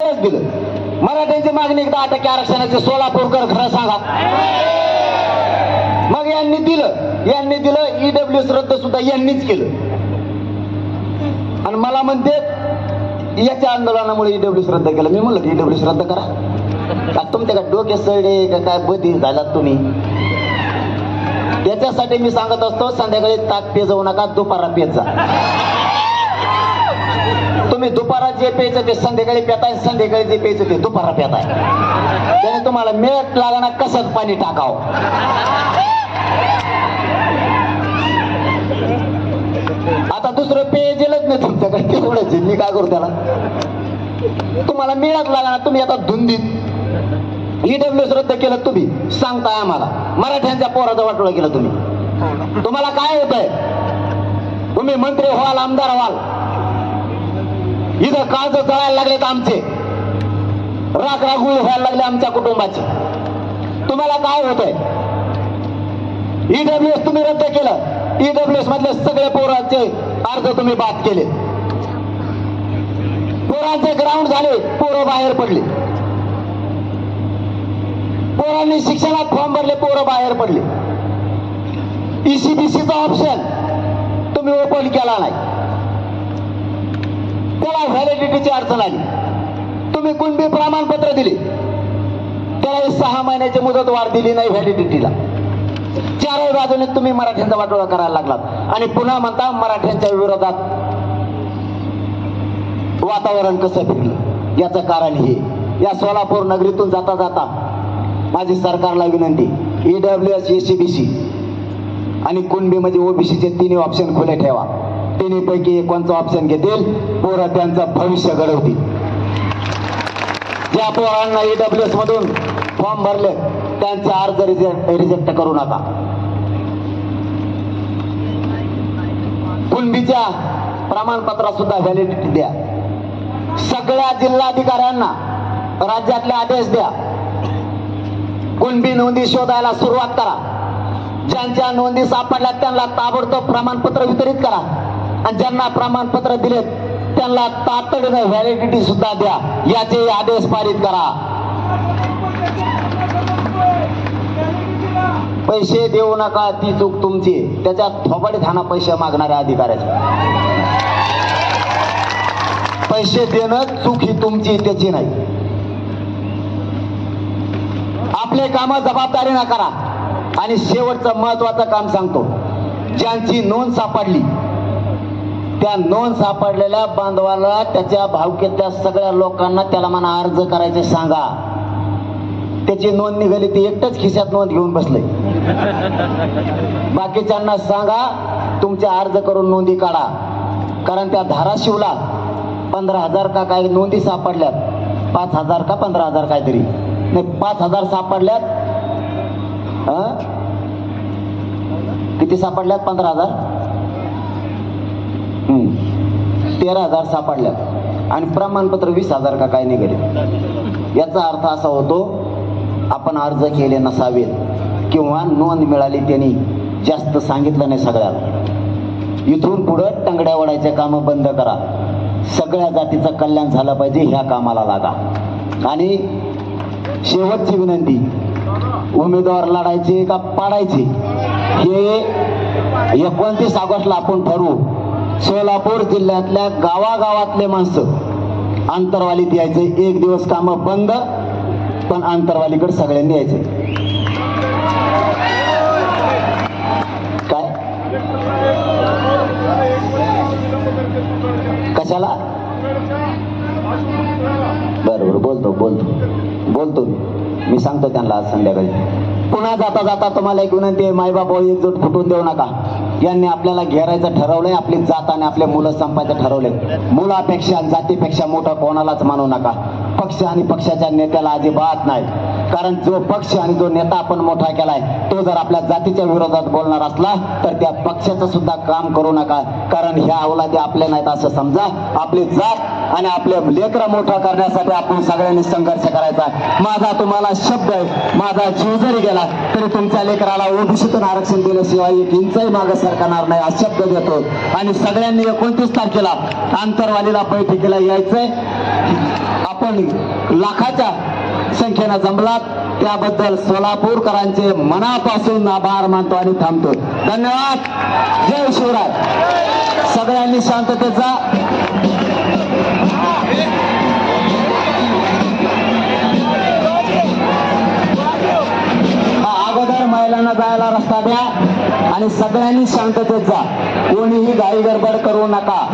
दिलं. मराठ्यांची मागणी दहा टक्के आरक्षणाचे सोलापूरकर खरं सांगा. मग यांनी दिलं. यांनी दिलं ईडब्ल्यू रद्द सुद्धा यांनीच केलं. आणि मला म्हणते याच्या आंदोलनामुळे ईडब्ल्यू रद्द केलं. मी म्हणलं ईडब्ल्यू रद्द करा. का तुमच्या का डोके सडे का काय बधी झालात तुम्ही? त्याच्यासाठी मी सांगत असतो संध्याकाळी ताक पे जाऊ नका दुपारा पेत जा. तुम्ही दुपारा जे प्यायचं ते संध्याकाळी पेताय संध्याकाळी जे प्यायचं ते दुपारा पेताय. त्याने तुम्हाला मिळत लागणार कसं पाणी टाकाव? आता दुसरं पेय दिलंच नाही तुमच्याकडे. तेवढंच मी काय करू त्याला? तुम्हाला मिळत लागणार तुम्ही आता धुंदीत. ईडब्ल्यू रद्द केलं तुम्ही. सांगताय आम्हाला. मराठ्यांच्या पोराचा वाटोळा केलं तुम्ही. तुम्हाला काय होत आहे तुम्ही मंत्री व्हाल आमदार व्हाल. इथं काळज जळायला लागलेत आमचे. राग रागुळ व्हायला लागले आमच्या कुटुंबाचे. तुम्हाला काय होत आहे ईडब्ल्यूएस तुम्ही रद्द केलं. ईडब्ल्यूएस मधले सगळे पोरांचे अर्ज तुम्ही बाद केले. पोरांचे ग्राउंड झाले पोरं बाहेर पडले. पोरांनी शिक्षणात फॉर्म भरले पोरं बाहेर पडले. ईसीबीसीचा ऑप्शन तुम्ही ओपन केला नाही. त्याला व्हॅलिडिटीची अडचण आली. तुम्ही कुणबी प्रमाणपत्र दिले? त्याला सहा महिन्याची मुदत वाढ दिली नाही व्हॅलिडिटीला चारही बाजूने तुम्ही मराठ्यांचा वाटोळा करायला लागलात. आणि पुन्हा म्हणता मराठ्यांच्या विरोधात वातावरण कसं फिरलं? याचं कारण हे. या सोलापूर नगरीतून जाता जाता माझी सरकारला विनंती ईडब्ल्यू एस एसीबीसी आणि कुणबी म्हणजे ओबीसीचे तिन्ही ऑप्शन खुले ठेवा. तिन्हीपैकी कोणचं ऑप्शन घेतील. पोरं त्यांचं भविष्य घडवतील. ज्या पोरांना ईडब्ल्यू एस मधून फॉर्म भरले त्यांचे अर्ज रिजेक्ट रिजेक्ट करू नका. कुणबीच्या प्रमाणपत्रात सुद्धा व्हॅलिडिटी द्या. सगळ्या जिल्हाधिकाऱ्यांना राज्यातले आदेश द्या. कुणबी नोंदी शोधायला सुरुवात करा. ज्यांच्या नोंदी सापडल्या त्यांना ताबडतोब प्रमाणपत्र वितरित करा. आणि ज्यांना प्रमाणपत्र दिलेत त्यांना तातडीनं व्हॅलिडिटी सुद्धा द्या. याचे आदेश पारित करा. पैसे देऊ नका ती चूक तुमची. त्याच्यात थोबाडी थाना पैसे मागणाऱ्या अधिकाऱ्याचे. पैसे देणं चूक ही तुमची त्याची नाही. आपले काम जबाबदारीनं करा. आणि शेवटचं महत्वाचं काम सांगतो. ज्यांची नोंद सापडली त्या नोंद सापडलेल्या बांधवाला त्याच्या भावकीतल्या सगळ्या लोकांना त्याला म्हणा अर्ज करायचे सांगा. त्याची नोंद निघाली ती एकटंच खिशात नोंद घेऊन बसले. बाकीच्यांना सांगा तुमचे अर्ज करून नोंदी काढा. कारण त्या धाराशिवला पंधरा हजार का काही नोंदी सापडल्यात. पाच हजार का पंधरा हजार काहीतरी. नाही पाच हजार सापडल्यात. किती सापडल्यात? पंधरा हजार? तेरा हजार सापडल्यात. आणि प्रमाणपत्र वीस हजार का काय निघाले? याचा अर्थ असा होतो आपण अर्ज केले नसावेत किंवा नोंद मिळाली त्यांनी जास्त सांगितलं नाही सगळ्याला इथून पुढं टंगड्या वडायचे कामं बंद करा. सगळ्या जातीचं कल्याण झालं पाहिजे ह्या कामाला लागा. आणि शेवटची विनंती उमेदवार लढायचे का पाडायचे हे एकोणतीस ऑगस्टला आपण ठरवू. सोलापूर जिल्ह्यातल्या गावागावातले माणसं आंतरवालीत यायचे. एक दिवस कामं बंद पण आंतरवालीकडे सगळ्यांनी यायचे. काय? कशाला? बरोबर बोलतो बोलतो. बोलतो मी. मी सांगतो त्यांना आज संध्याकाळी. पुन्हा जाता जाता तुम्हाला एक विनंती आहे मायबाप हो, एकजूट फुटून देऊ नका. यांनी आपल्याला घेरायचं ठरवलंय आपली जात आणि आपले मुलं संपायचं ठरवले मुलापेक्षा जातीपेक्षा मोठं कोणालाच मानू नका. पक्ष आणि पक्षाच्या नेत्याला अजिबात नाही. कारण जो पक्ष आणि जो नेता आपण मोठा केलाय तो जर आपल्या जातीच्या विरोधात बोलणार असला तर त्या पक्षाचं सुद्धा काम करू नका. कारण ह्या अवलादी आपल्या नाहीत असं समजा. आपली जात आणि आपलं लेकरा मोठा करण्यासाठी आपण सगळ्यांनी संघर्ष करायचा. माझा तुम्हाला शब्द आहे. माझा जीव जरी गेला तरी तुमच्या लेकराला ओबीसीतून आरक्षण दिल्याशिवाय एक इंचही मागे सरकणार नाही हा शब्द देतो. आणि सगळ्यांनी एकोणतीस तारखेला आंतरवालीला बैठकीला यायचंय. आपण लाखाच्या संख्येनं जमलात. त्याबद्दल सोलापूरकरांचे मनापासून आभार मानतो आणि थांबतो. धन्यवाद. जय शिवराय. सगळ्यांनी शांततेचा सगळ्यांना जायला रस्ता द्या आणि सगळ्यांनी शांततेत जा. कोणीही घाई गडबड करू नका.